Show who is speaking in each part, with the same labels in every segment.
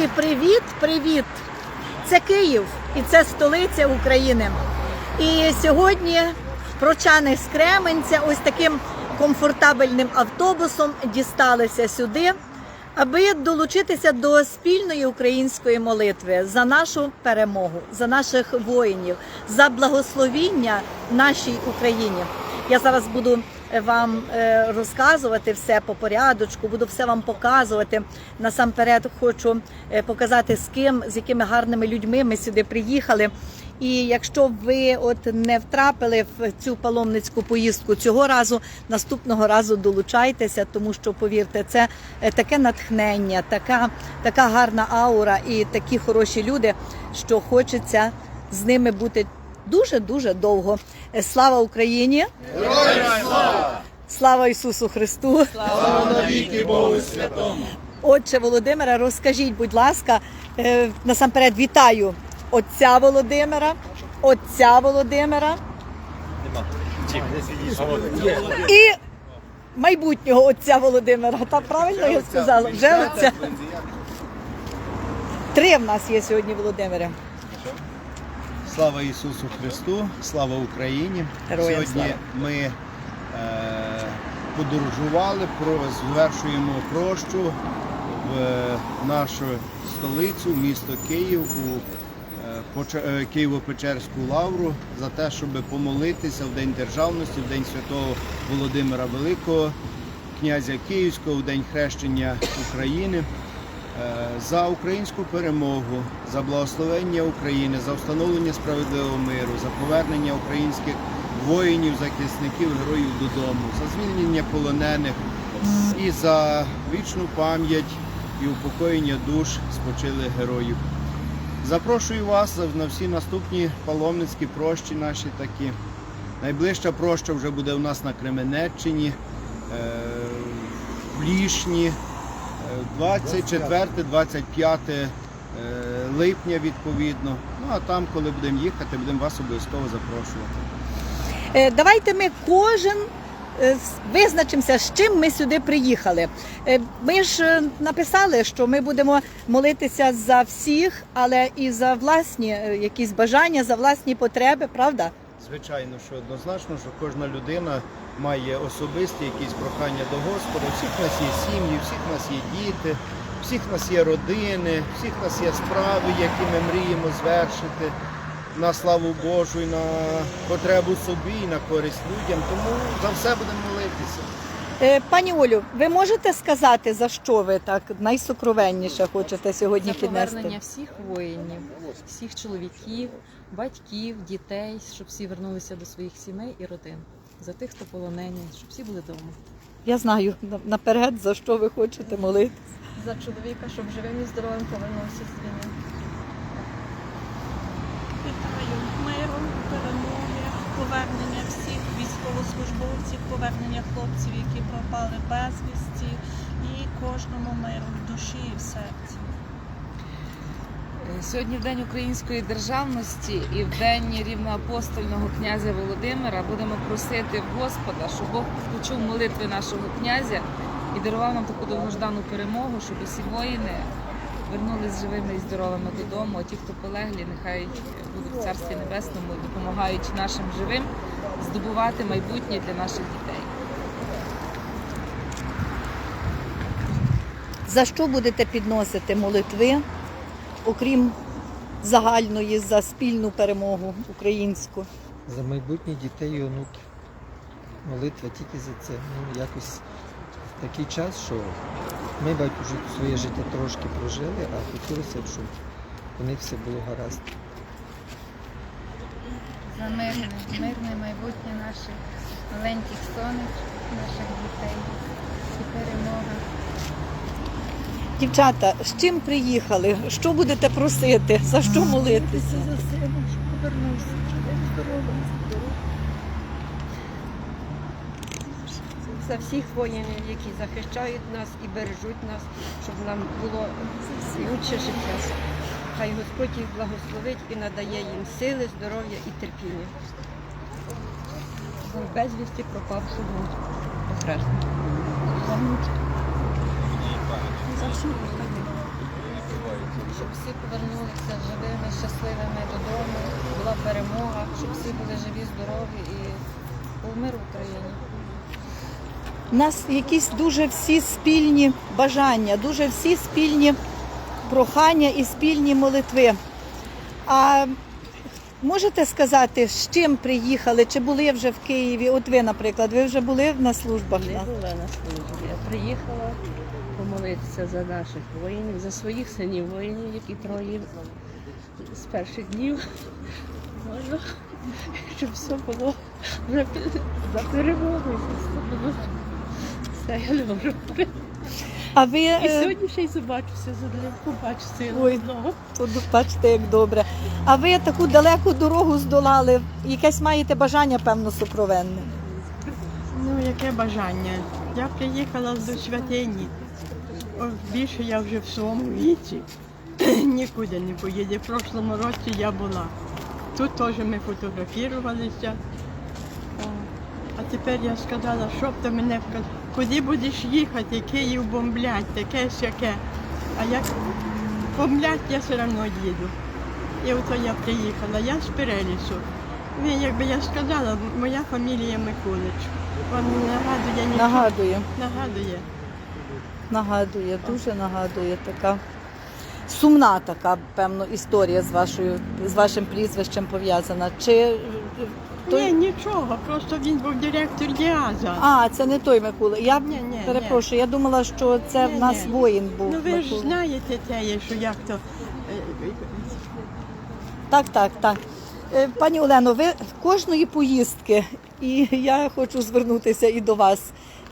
Speaker 1: Друзі, привіт, привіт! Це Київ і це столиця України. І сьогодні прочани з Кременця ось таким комфортабельним автобусом дісталися сюди, аби долучитися до спільної української молитви за нашу перемогу, за наших воїнів, за благословіння нашій Україні. Я зараз буду вам е, розказувати все по порядочку, буду все вам показувати. Насамперед хочу е, показати з ким, з якими гарними людьми ми сюди приїхали. І якщо ви от не втрапили в цю паломницьку поїздку цього разу, наступного разу долучайтеся, тому що повірте, це е, таке натхнення, така, така гарна аура і такі хороші люди, що хочеться з ними бути дуже дуже довго. Е, Слава Україні! Слава Ісусу Христу! Отче Володимира, розкажіть, будь ласка, е, насамперед вітаю отця Володимира, отця Володимира і майбутнього отця Володимира. Так правильно я сказала? Вже отця. Три в нас є сьогодні Володимири.
Speaker 2: Слава Ісусу Христу, слава Україні.
Speaker 1: Героям
Speaker 2: Сьогодні
Speaker 1: слава.
Speaker 2: ми е, подорожували, про, звершуємо прощу в е, нашу столицю, місто Київ, у е, е, Києво-Печерську лавру за те, щоб помолитися в День Державності, в День Святого Володимира Великого, князя Київського, в День хрещення України. Е, за українську перемогу, за благословення України, за встановлення справедливого миру, за повернення українських воїнів, захисників, героїв додому, за звільнення полонених і за вічну пам'ять і упокоєння душ спочилих героїв. Запрошую вас на всі наступні паломницькі прощі наші такі. Найближча проща вже буде у нас на Кременеччині, е, в Лішні. 24-25 е, липня відповідно. Ну а там, коли будемо їхати, будемо вас обов'язково запрошувати.
Speaker 1: Е, Давайте ми кожен е, визначимося, з чим ми сюди приїхали. Ми ж написали, що ми будемо молитися за всіх, але і за власні якісь бажання, за власні потреби, правда?
Speaker 2: Звичайно, що однозначно, що кожна людина має особисті якісь прохання до Господа. Всіх нас є сім'ї, всіх нас є діти, всіх нас є родини, всіх нас є справи, які ми мріємо звершити на славу Божу, і на потребу собі, і на користь людям. Тому за все будемо молитися.
Speaker 1: Е, Пані Олю, ви можете сказати, за що ви так найсокровенніше хочете сьогодні
Speaker 3: За
Speaker 1: піднести?
Speaker 3: повернення всіх воїнів, всіх чоловіків, батьків, дітей, щоб всі вернулися до своїх сімей і родин. За тих, хто полонені, щоб всі були вдома.
Speaker 1: Я знаю наперед, за що ви хочете молитися.
Speaker 4: за чоловіка, щоб живим і здоровим повернувся з війни.
Speaker 5: Вітаю миру, перемоги, повернення всіх військовослужбовців, повернення хлопців, які пропали безвісті, і кожному миру в душі і в серці.
Speaker 3: Сьогодні в День української державності і в день рівноапостольного князя Володимира будемо просити Господа, щоб Бог почув молитви нашого князя і дарував нам таку довгождану перемогу, щоб усі воїни вернулись живими і здоровими додому. А ті, хто полеглі, нехай будуть в царстві небесному і допомагають нашим живим здобувати майбутнє для наших дітей.
Speaker 1: За що будете підносити молитви, окрім загальної за спільну перемогу українську?
Speaker 6: За майбутнє дітей і онуків. Молитва тільки за це. Ну, якось в такий час, що ми бать уже своє життя трошки прожили, а хотілося б, щоб у них все було гаразд.
Speaker 7: за мирне, мирне майбутнє наших маленьких сонечок, наших дітей і перемога.
Speaker 1: Дівчата, з чим приїхали? Що будете просити? За що молитися?
Speaker 4: За сина, щоб повернувся здоровим. За всіх воїнів, які захищають нас і бережуть нас, щоб нам було лучше життя. Хай Господь їх благословить і надає їм сили, здоров'я і терпіння. Безвісті пропавшого безхресного.
Speaker 7: Щоб всі повернулися живими, щасливими додому, була перемога, щоб всі були живі, здорові і був мир в Україні.
Speaker 1: У нас якісь дуже всі спільні бажання, дуже всі спільні прохання і спільні молитви. А можете сказати, з чим приїхали? Чи були вже в Києві? От ви, наприклад, ви вже були на службах?
Speaker 8: Не була на службі. Я приїхала помолитися за наших воїнів, за своїх синів воїнів, які троє з перших днів. Можу, щоб все було вже за перемогою. за все. Все, я не можу.
Speaker 1: А ви
Speaker 8: І
Speaker 1: е,
Speaker 8: сьогодні ще й побачуся, сина
Speaker 1: Ой.
Speaker 8: одного.
Speaker 1: Бачите, як добре. А ви таку далеку дорогу здолали, якесь маєте бажання, певно, сукровенне.
Speaker 9: Ну, яке бажання. Я приїхала до святині. Більше я вже в своєму віці нікуди не поїду. В прошлому році я була. Тут теж ми фотографувалися. А тепер я сказала, щоб ти мене вказ- куди будеш їхати, Київ бомблять, таке сяке. А як бомблять, я все одно їду. І ото я приїхала, я з Перелісу. Він, якби я сказала, моя фамілія Миколич. Вам не нагадує нічого?
Speaker 1: Нагадує,
Speaker 9: Нагадує.
Speaker 1: Нагадує, дуже нагадує така. Сумна така, певно, історія з вашою з вашим прізвищем пов'язана. Чи той...
Speaker 9: Ні, нічого, просто він був директор Діаза.
Speaker 1: А, це не той Микола. Я
Speaker 9: Ні, ні,
Speaker 1: перепрошую, я думала, що це
Speaker 9: Ні,
Speaker 1: в нас
Speaker 9: ні.
Speaker 1: воїн був.
Speaker 9: Ну ви ж знаєте те, що як то. е,
Speaker 1: Так, так, так. Е, Пані Олено, ви кожної поїздки, і я хочу звернутися і до вас.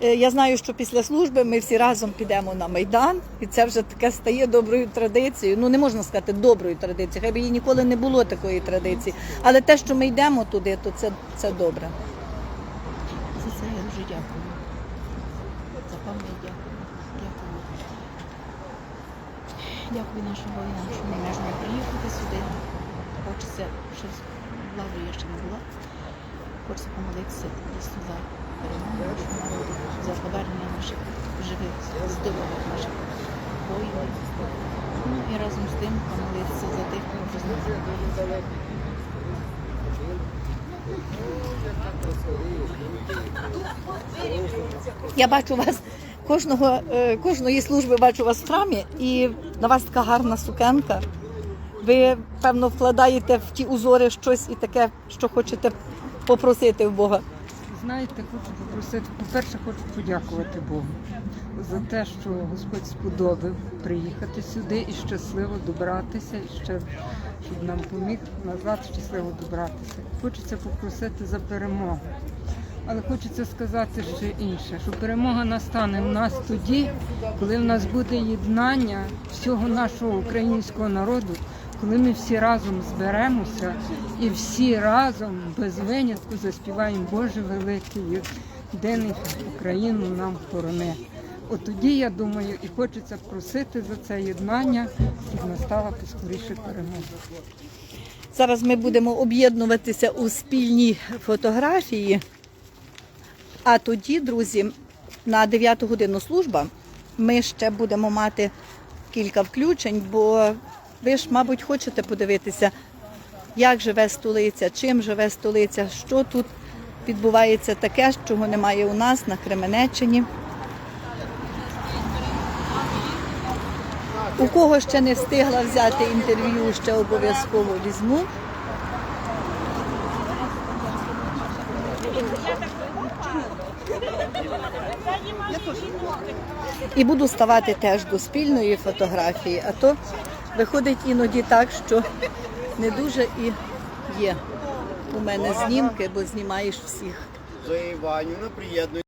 Speaker 1: Е, Я знаю, що після служби ми всі разом підемо на Майдан, і це вже таке стає доброю традицією. Ну не можна сказати доброю традицією, хай би її ніколи не було такої традиції. Але те, що ми йдемо туди, то це, це добре.
Speaker 10: За це я дуже дякую. За пам'ять дякую. Дякую. Дякую нашим воїнам, що ми можемо приїхати сюди. Хочеться, ще з я ще не була. Хочеться помолитися дійсно за за повернення наших живих, здорових наших воїнів. Ну і разом з тим помолитися за тих, хто вже знає.
Speaker 1: Я бачу вас кожного, е, кожної служби бачу вас в храмі, і на вас така гарна сукенка. Ви, певно, вкладаєте в ті узори щось і таке, що хочете попросити в Бога.
Speaker 11: Знаєте, хочу попросити, по-перше, хочу подякувати Богу за те, що Господь сподобав приїхати сюди і щасливо добратися, і ще щоб нам поміг назад щасливо добратися. Хочеться попросити за перемогу. Але хочеться сказати ще інше, що перемога настане в нас тоді, коли в нас буде єднання всього нашого українського народу, коли ми всі разом зберемося і всі разом без винятку заспіваємо Боже великий, єдиний Україну нам хорони. От тоді, я думаю, і хочеться просити за це єднання, щоб настала поскоріше перемога.
Speaker 1: Зараз ми будемо об'єднуватися у спільній фотографії. А тоді, друзі, на 9 годину служба ми ще будемо мати кілька включень, бо ви ж, мабуть, хочете подивитися, як живе столиця, чим живе столиця, що тут відбувається таке, чого немає у нас на Кременеччині. У кого ще не встигла взяти інтерв'ю, ще обов'язково візьму. І буду ставати теж до спільної фотографії, а то виходить іноді так, що не дуже і є у мене знімки, бо знімаєш всіх.
Speaker 2: За Іванівна, приєднуйтесь.